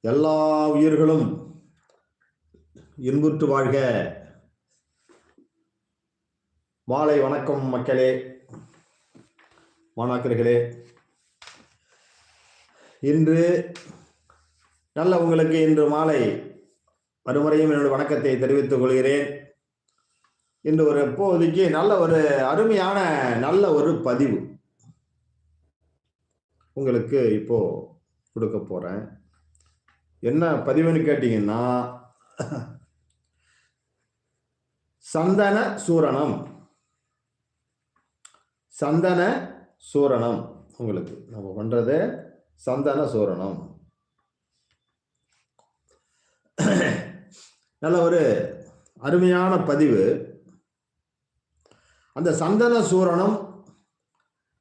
எல்லா உயிர்களும் இன்புற்று வாழ்க. மாலை வணக்கம் மக்களே மாணாக்கர்களே. இன்று நல்ல உங்களுக்கு இன்று மாலை மறுமுறையும் என்னுடைய வணக்கத்தை தெரிவித்துக் கொள்கிறேன். இன்று ஒரு இப்போதைக்கு நல்ல ஒரு அருமையான நல்ல ஒரு பதிவு உங்களுக்கு இப்போ கொடுக்க போறேன். என்ன பதிவுன்னு கேட்டீங்கன்னா சந்தன சூரணம். சந்தன சூரணம். உங்களுக்கு நம்ம பண்றது சந்தன சூரணம். நல்ல ஒரு அருமையான பதிவு. அந்த சந்தன சூரணம்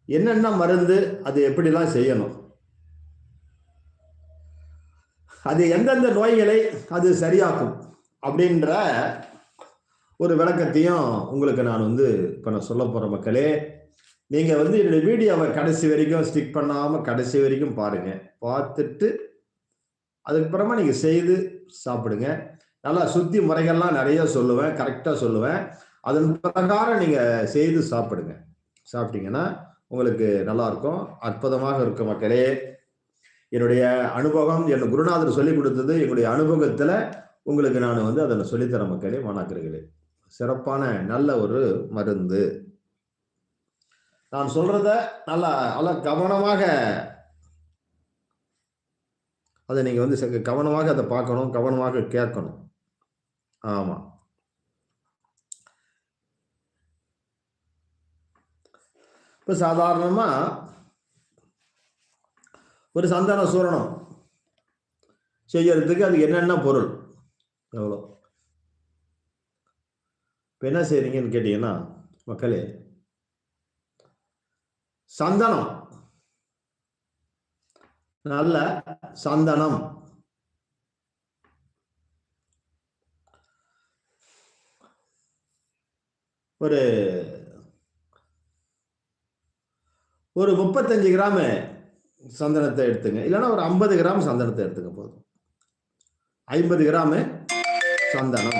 என்னென்ன மருந்து அது எப்படிலாம் செய்யணும்? அது எந்தெந்த நோய்களை அது சரியாக்கும் அப்படின்ற ஒரு விளக்கத்தையும் உங்களுக்கு நான் வந்து இப்போ நான் சொல்ல போகிற மக்களே. நீங்கள் வந்து என்னுடைய வீடியோவை கடைசி வரைக்கும் ஸ்டிக் பண்ணாமல் கடைசி வரைக்கும் பாருங்கள் பார்த்துட்டு அதுக்கப்புறமா நீங்கள் செய்து சாப்பிடுங்க. நல்லா சுத்தி முறைகள்லாம் நிறைய சொல்லுவேன் கரெக்டாக சொல்லுவேன். அதன் பிரகாரம் நீங்கள் செய்து சாப்பிடுங்க. சாப்பிட்டீங்கன்னா உங்களுக்கு நல்லா இருக்கும். அற்புதமாக இருக்கும் மக்களே. என்னுடைய அனுபவம் என் குருநாதர் சொல்லிக் கொடுத்தது என்னுடைய அனுபவத்தில் உங்களுக்கு நான் வந்து அதை சொல்லித்தர மக்களே மாணாக்கர்களே. சிறப்பான நல்ல ஒரு மருந்து. நான் சொல்றத நல்லா நல்லா கவனமாக அதை நீங்க வந்து ச- கவனமாக அதை பார்க்கணும் கவனமாக கேட்கணும். ஆமா. இப்போ சாதாரணமா ஒரு சந்தான சூரணம் செய்யறதுக்கு அது என்னென்ன பொருள்? எவ்வளோ இப்போ என்ன செய்றீங்கன்னு கேட்டீங்கன்னா மக்களே சந்தனம். நல்ல சந்தனம். ஒரு ஒரு முப்பத்தஞ்சு கிராமு சந்தனத்தை எடுத்துங்க. இல்லைன்னா ஒரு ஐம்பது கிராம் சந்தனத்தை எடுத்துங்க போதும். ஐம்பது கிராமு சந்தனம்.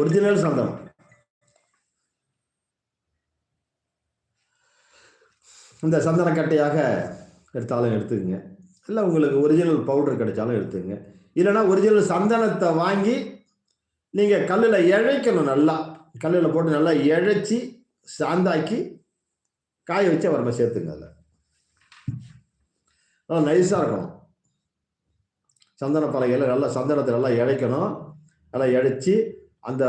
ஒரிஜினல் சந்தனம். இந்த சந்தனக்கட்டையாக எடுத்தாலும் எடுத்துக்கங்க. இல்லை உங்களுக்கு ஒரிஜினல் பவுடர் கிடைச்சாலும் எடுத்துக்கங்க. இல்லைன்னா ஒரிஜினல் சந்தனத்தை வாங்கி நீங்கள் கல்லில் இழைக்கணும் நல்லா. கல்லில் போட்டு நல்லா இழைச்சி சாந்தாக்கி காய வச்சு அப்புறமா சேர்த்துங்க அதில். நல்லா நைஸாக இருக்கணும் சந்தன பலகையில் நல்லா சந்தனத்தை நல்லா இழைக்கணும் நல்லா இழைச்சி அந்த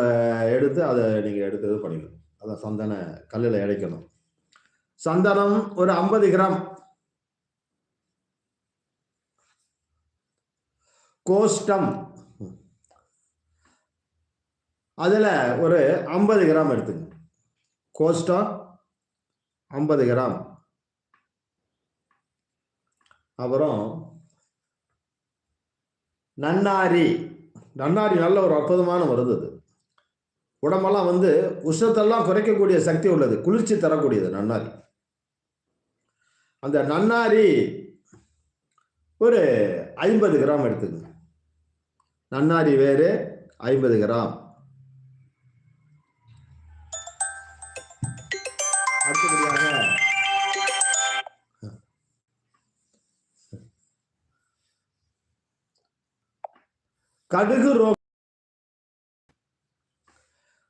எடுத்து அதை நீங்கள் எடுத்து இது பண்ணிக்கணும். அதை சந்தன கல்லில் இழைக்கணும் சந்தனம் ஒரு ஐம்பது கிராம். கோஷ்டம். அதில் ஒரு ஐம்பது கிராம் எடுத்துங்க கோஷ்டம் ஐம்பது கிராம். அப்புறம் நன்னாரி. நன்னாரி நல்ல ஒரு அற்புதமான மருந்து அது. உடம்பெல்லாம் வந்து உஷ்ணத்தெல்லாம் குறைக்கக்கூடிய சக்தி உள்ளது குளிர்ச்சி தரக்கூடியது நன்னாரி. அந்த நன்னாரி ஒரு ஐம்பது கிராம் எடுத்துக்கங்க. நன்னாரி வேறு ஐம்பது கிராம். கடுகு ரோ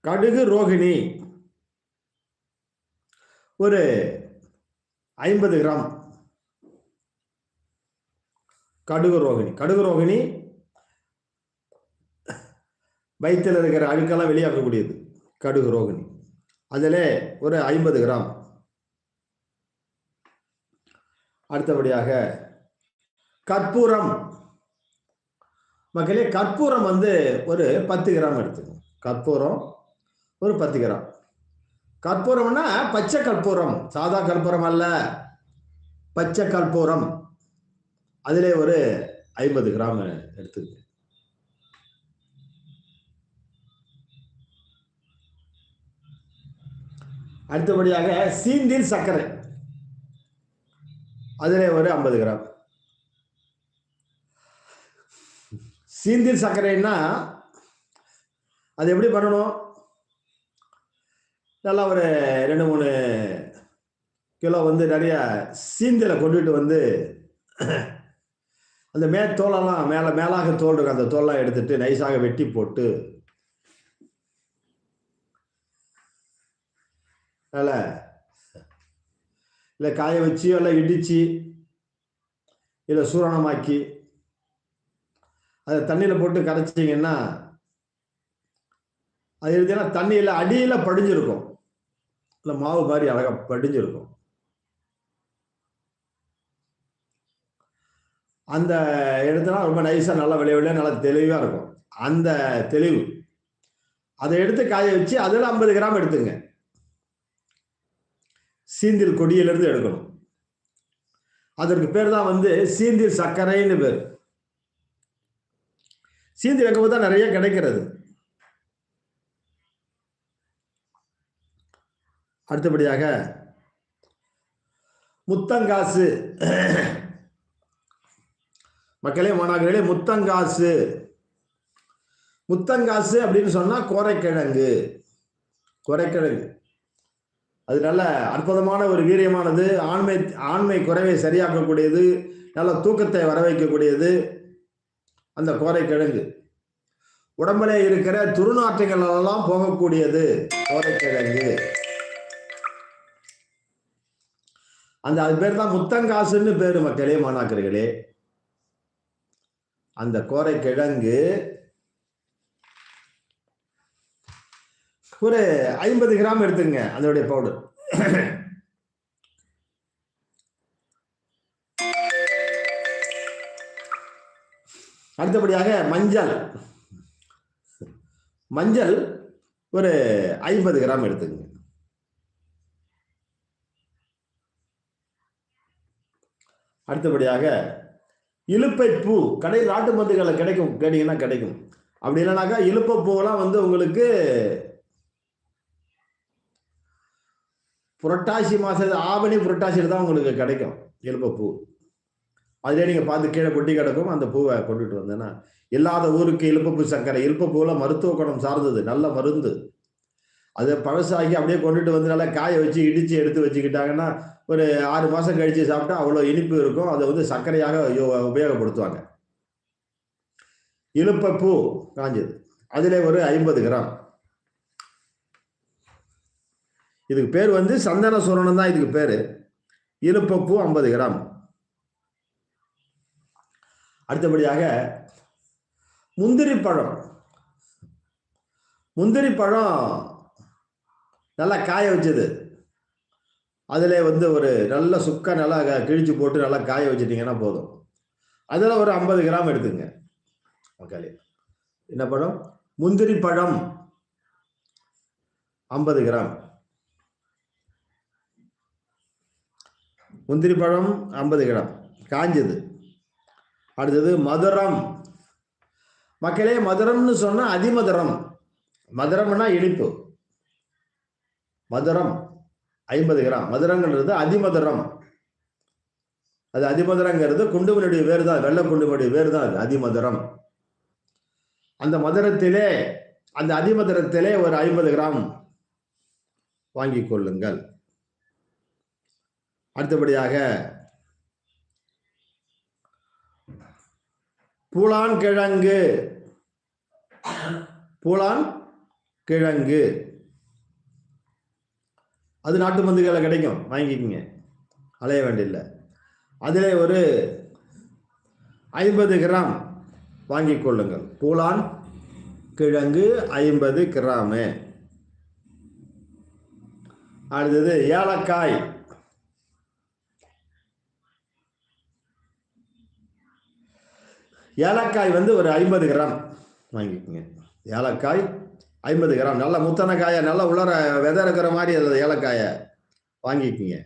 கடுகு ரோகிணி. ஒரு ஐம்பது கிராம். கடுகு ரோகிணி. கடுகு ரோகிணி வயிற்றில் இருக்கிற அழுக்கெல்லாம் வெளியாகக்கூடியது கடுகு ரோகிணி. அதில் ஒரு ஐம்பது கிராம். அடுத்தபடியாக கற்பூரம். மக்களே கற்பூரம் வந்து ஒரு பத்து கிராம் எடுத்துக்கணும் கற்பூரம் ஒரு பத்து கிராம். கற்பூரம்னா பச்சை கற்பூரம். சாதா கற்பூரம் அல்ல. பச்சை கற்பூரம். அதிலே ஒரு ஐம்பது கிராம் எடுத்துக்கங்க. அடுத்தபடியாக சீந்தில் சர்க்கரை. அதிலே ஒரு ஐம்பது கிராம். சீந்தில் சர்க்கரைன்னா அது எப்படி பண்ணணும்? நல்லா ஒரு ரெண்டு மூணு கிலோ வந்து நிறைய சீந்தில கொண்டுட்டு வந்து அந்த மே தோலெல்லாம் மேலே மேலாக தோல் இருக்கும். அந்த தோலெல்லாம் எடுத்துட்டு நைஸாக வெட்டி போட்டு அதில் இல்லை காய வச்சு இல்லை இடித்து இல்லை சூரணமாக்கி அதை தண்ணியில் போட்டு கரைச்சிங்கன்னா அது எடுத்தீங்கன்னா தண்ணியில் அடியில் படிஞ்சிருக்கும். இல்லை மாவு மாதிரி அழகாக படிஞ்சிருக்கும். அந்த இடத்துல ரொம்ப நைஸாக நல்லா விளைய விளைய நல்லா தெளிவாக இருக்கும். அந்த தெளிவு. அதை எடுத்து காய வச்சு அதில் ஐம்பது கிராம் எடுத்துங்க. சீந்தில் கொடியிலிருந்து எடுக்கணும். அதற்கு பேர் தான் வந்து சீந்தில் சர்க்கரைன்னு பேர். சீந்தி வைக்கும்போது தான் நிறைய கிடைக்கிறது. அடுத்தபடியாக முத்தங்காசு. மக்களே மாணாக்கர்களே முத்தங்காசு. முத்தங்காசு அப்படின்னு சொன்னா கோரைக்கிழங்கு. கோரைக்கிழங்கு. அது நல்ல அற்புதமான ஒரு வீரியமானது. ஆண்மை ஆண்மை குறைவை சரியாக்கக்கூடியது. நல்ல தூக்கத்தை வர வைக்கக்கூடியது அந்த கோரைக்கிழங்கு உடம்புல இருக்கிற துருநாற்றங்கள் எல்லாம் போகக்கூடியது கோரைக்கிழங்கு அந்த அது பேர் தான் முத்தங்காசுன்னு பேரு மக்களே மாணாக்கர்களே. அந்த கோரைக்கிழங்கு ஒரு ஐம்பது கிராம் எடுத்துங்க அதோடைய பவுடர். அடுத்தபடியாக மஞ்சள். மஞ்சள் ஒரு ஐம்பது கிராம் எடுத்துங்க அடுத்தபடியாக இலுப்பை பூ கடை நாட்டு மருந்துகளை கிடைக்கும் கேட்டீங்கன்னா கிடைக்கும். அப்படி இல்லைனாக்கா இலுப்பை பூவெல்லாம் வந்து உங்களுக்கு புரட்டாசி மாதம் ஆவணி புரட்டாசியில் தான் உங்களுக்கு கிடைக்கும் இலுப்பை பூ. அதிலே நீங்கள் பார்த்து கீழே கொட்டி கிடக்கும் அந்த பூவை கொண்டுட்டு வந்தேன்னா இல்லாத ஊருக்கு இலுப்பப்பூ சர்க்கரை இலுப்பப்பூவில் மருத்துவ குணம் சார்ந்தது நல்ல மருந்து. அதை பழசாகி அப்படியே கொண்டுட்டு வந்து நல்லா காய வச்சு இடித்து எடுத்து வச்சுக்கிட்டாங்கன்னா ஒரு ஆறு மாதம் கழித்து சாப்பிட்டா அவ்வளோ இனிப்பு இருக்கும். அதை வந்து சர்க்கரையாக யோ- உபயோகப்படுத்துவாங்க. இலுப்பப்பூ காஞ்சது. அதிலே ஒரு ஐம்பது கிராம். இதுக்கு பேர் வந்து சந்தன சுரணம் தான் இதுக்கு பேர். இலுப்பப்பூ ஐம்பது கிராம். அடுத்தபடியாக முந்திரி பழம். முந்திரி பழம் நல்லா காய வச்சது. அதில் வந்து ஒரு நல்ல சுக்கா நல்லா கிழிச்சு போட்டு நல்லா காய வச்சிட்டிங்கன்னா போதும். அதில் ஒரு ஐம்பது கிராம் எடுத்துங்க. மக்களே என்ன பழம்? முந்திரி பழம். ஐம்பது கிராம். முந்திரி பழம் ஐம்பது கிராம். காஞ்சது. அடுத்தது மதுரம். மக்களே மதுரம்னு சொன்னா அதிமதுரம். மதுரம்னா இனிப்பு. மதுரம் ஐம்பது கிராம். மதுரங்கிறது அதிமதுரம். அது அதிமதுரங்கிறது குண்டுமனுடைய வேறு தான். வெள்ளை குண்டுமனுடைய வேறு தான் அது அதிமதுரம். அந்த மதுரத்திலே அந்த அதிமதுரத்திலே ஒரு ஐம்பது கிராம் வாங்கிக் கொள்ளுங்கள். அடுத்தபடியாக பூலான் கிழங்கு பூலான் கிழங்கு அது நாட்டு மந்துகளில் கிடைக்கும். வாங்கிக்கோங்க. அலைய வேண்டியதில்லை அதில் ஒரு ஐம்பது கிராம் வாங்கிக் கொள்ளுங்கள். பூலான் கிழங்கு ஐம்பது கிராமு. அடுத்தது ஏலக்காய். ஏலக்காய் வந்து ஒரு ஐம்பது கிராம். வாங்கிக்கோங்க. ஏலக்காய் ஐம்பது கிராம். நல்ல முத்தன காயை நல்ல உலர விதை இருக்கிற மாதிரி அந்த ஏலக்காயை வாங்கிக்கோங்க.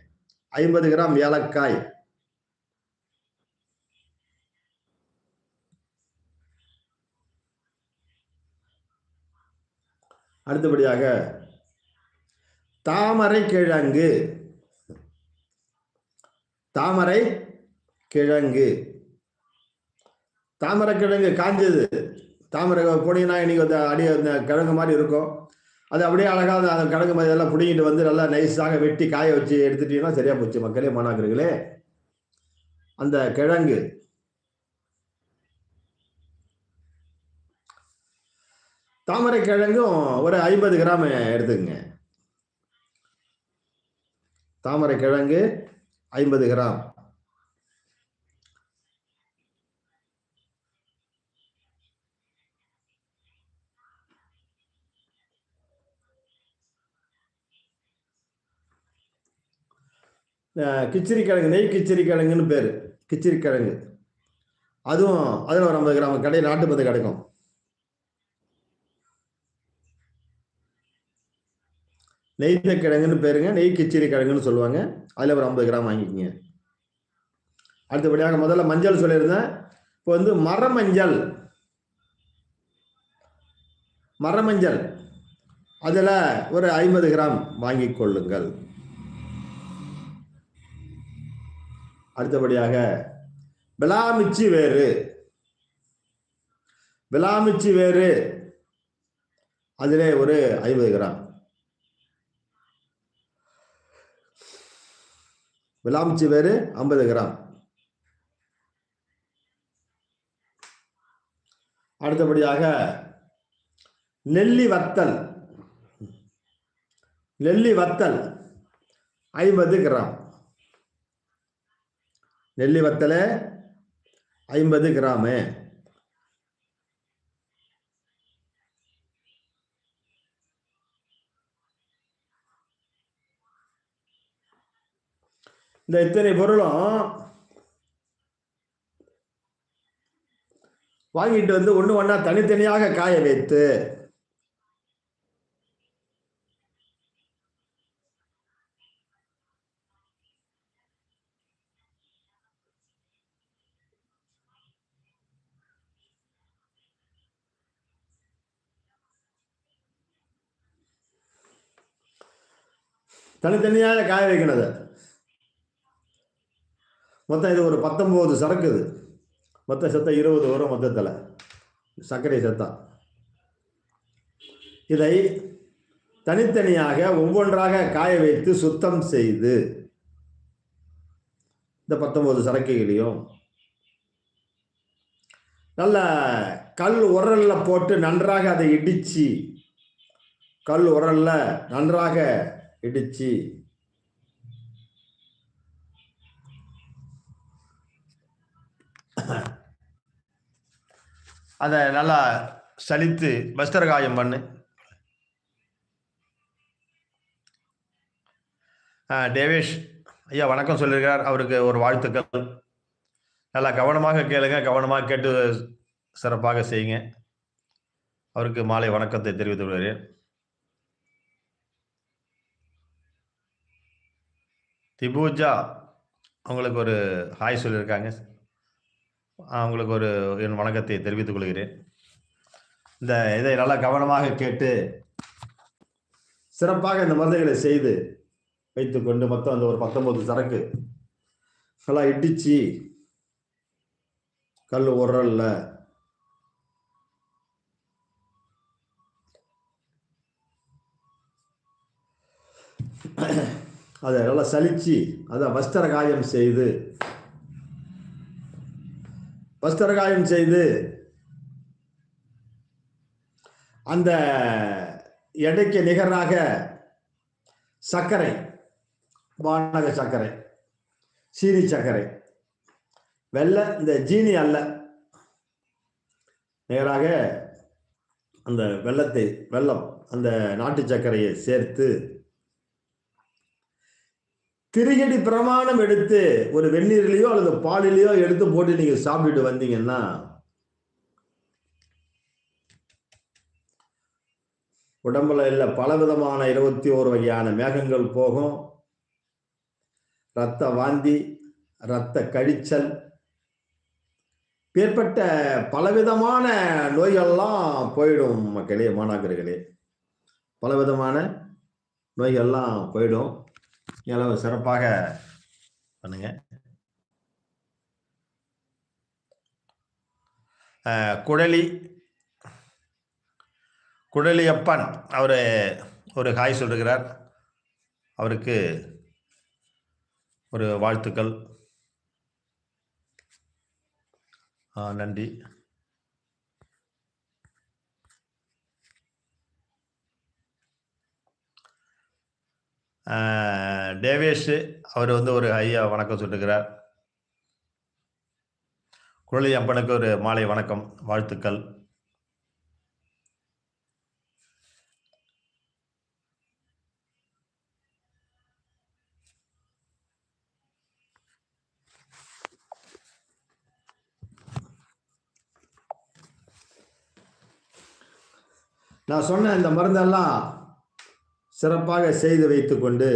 ஐம்பது கிராம் ஏலக்காய். அடுத்தபடியாக தாமரை கிழங்கு. தாமரை கிழங்கு. தாமரைக்கிழங்கு காஞ்சது. தாமரை போனீங்கன்னா இன்னைக்கு அந்த அடியே அந்த கிழங்கு மாதிரி இருக்கும். அது அப்படியே அழகாக அந்த கிழங்கு மாதிரி எல்லாம் பிடிங்கிட்டு வந்து நல்லா நைஸாக வெட்டி காய வச்சு எடுத்துட்டீங்கன்னா சரியா போச்சு மக்களே மாணாக்கர்களே. அந்த கிழங்கு. தாமரை கிழங்கும் ஒரு ஐம்பது கிராம் எடுத்துக்கங்க. தாமரை கிழங்கு ஐம்பது கிராம். கிச்சிரி கிழங்கு நெய் கிச்சிரி கிழங்குன்னு பேர். கிச்சிரி கிழங்கு அதுவும் அதில் ஒரு ஐம்பது கிராம் கடையில் நாட்டு மருந்து கிடைக்கும். நெய்த கிழங்குன்னு பேருங்க. நெய் கிச்சிரி கிழங்குன்னு சொல்லுவாங்க. அதில் ஒரு ஐம்பது கிராம் வாங்கிக்கோங்க. அடுத்தபடியாக முதல்ல மஞ்சள் சொல்லியிருந்தேன். இப்போ வந்து மரமஞ்சள். மரமஞ்சள். அதில் ஒரு ஐம்பது கிராம் வாங்கி கொள்ளுங்கள் அடுத்தபடியாக விளாமிச்சு வேறு. விளாமிச்சு வேறு. அதிலே ஒரு ஐம்பது கிராம். விளாமிச்சு வேறு ஐம்பது கிராம். அடுத்தபடியாக நெல்லி வத்தல். நெல்லி வத்தல் ஐம்பது கிராம். நெல்லி வத்தலை ஐம்பது கிராமு. இந்த இத்தனை பொருளும் வாங்கிட்டு வந்து ஒன்று ஒன்றா தனித்தனியாக காய வைத்து தனித்தனியாக காய வைக்கணும் அதை மொத்தம் இது ஒரு பத்தொம்போது சரக்கு இது. மொத்த சத்தம் இருபது வரும் மொத்தத்தில். சர்க்கரை சத்தம் இதை தனித்தனியாக ஒவ்வொன்றாக காய வைத்து சுத்தம் செய்து. இந்த பத்தொன்பது சரக்குகளையும் நல்ல கல் உரல்ல போட்டு நன்றாக அதை இடிச்சு கல் உரல்ல நன்றாக இடிச்சி. அதை நல்லா சலித்து வஸ்திரகாயம் பண்ணு. டேவேஷ் ஐயா வணக்கம் சொல்லியிருக்கார் அவருக்கு ஒரு வாழ்த்துக்கள். நல்லா கவனமாக கேளுங்க. கவனமாக கேட்டு சிறப்பாக செய்யுங்க. அவருக்கு மாலை வணக்கத்தை தெரிவித்து விடுகிறேன் திபூஜா அவங்களுக்கு ஒரு ஹாய் சொல்லியிருக்காங்க. அவங்களுக்கு ஒரு என் வணக்கத்தை தெரிவித்துக் கொள்கிறேன். இந்த இதை நல்லா கவனமாக கேட்டு சிறப்பாக இந்த மருந்துகளை செய்து வைத்துக்கொண்டு மொத்தம் அந்த ஒரு பத்தொன்பது சரக்கு நல்லா இடிச்சு கல் உரல்ல அதை நல்லா சலிச்சு அதை வஸ்திர காயம் செய்து. வஸ்திர காயம் செய்து அந்த எடைக்கு நிகராக சர்க்கரை வானக சர்க்கரை சீனி சர்க்கரை. வெள்ளை இந்த ஜீனி அல்ல. நேராக அந்த வெள்ளத்தை வெல்லம் அந்த நாட்டு சர்க்கரையை சேர்த்து திருகடி பிரமாணம் எடுத்து ஒரு வெந்நீர்லேயோ அல்லது பாலிலேயோ எடுத்து போட்டு நீங்க சாப்பிட்டுட்டு வந்தீங்கன்னா உடம்புல இல்லை பலவிதமான இருபத்தி ஓரு வகையான மேகங்கள் போகும். இரத்த வாந்தி இரத்த கழிச்சல் ஏற்பட்ட பலவிதமான நோய்கள்லாம் போயிடும் மக்களே மாணாக்கர்களே. பலவிதமான நோய்கள்லாம் போயிடும். எவ்வளவு சிறப்பாக பண்ணுங்க. குடலி குழலி அப்பன் அவர் ஒரு ஹாய் சொல்லுகிறார் அவருக்கு ஒரு வாழ்த்துக்கள். நன்றி. டேவேஷ் அவர் வந்து ஒரு ஐயா வணக்கம் சொல்லுகிறார் குழலி அம்பனுக்கு ஒரு மாலை வணக்கம் வாழ்த்துக்கள். நான் சொன்ன இந்த மருந்தெல்லாம் சிறப்பாக செய்து வைத்துக்கொண்டு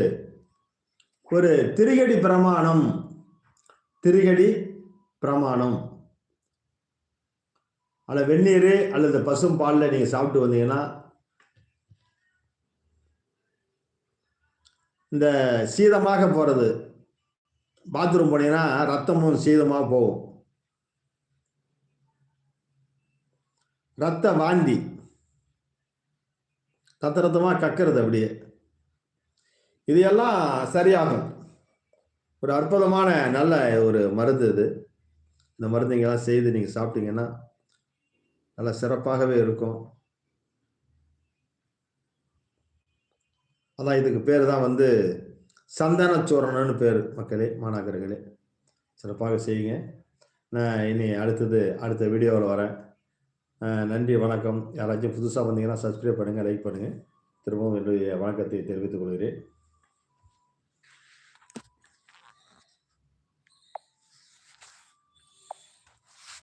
ஒரு திருகடி பிரமாணம் திருகடி பிரமாணம். அல்ல வெந்நீர் அல்லது பசும் பாலில் நீங்கள் சாப்பிட்டு வந்தீங்கன்னா இந்த சீதமாக போகிறது பாத்ரூம் போனீங்கன்னா ரத்தமும் சீதமாக போகும். ரத்த வாந்தி. ரத்த ரத்தமாக கக்கிறது அப்படியே. இது எல்லாம் சரியாகும். ஒரு அற்புதமான நல்ல ஒரு மருந்து இது. இந்த மருந்து இங்கெல்லாம் செய்து நீங்கள் சாப்பிட்டீங்கன்னா நல்லா சிறப்பாகவே இருக்கும். அதான் இதுக்கு பேர் தான் வந்து சந்தனச்சூரணன்னு பேர் மக்களே மாணாக்கர்களே சிறப்பாக செய்யுங்க. நான் இனி அடுத்தது அடுத்த வீடியோவில் வரேன். நன்றி வணக்கம். யாராச்சும் புதுசாக வந்தீங்கன்னா சப்ஸ்கிரைப் பண்ணுங்கள் லைக் பண்ணுங்கள் திரும்பவும் என்னுடைய வணக்கத்தை தெரிவித்துக் கொள்கிறேன்.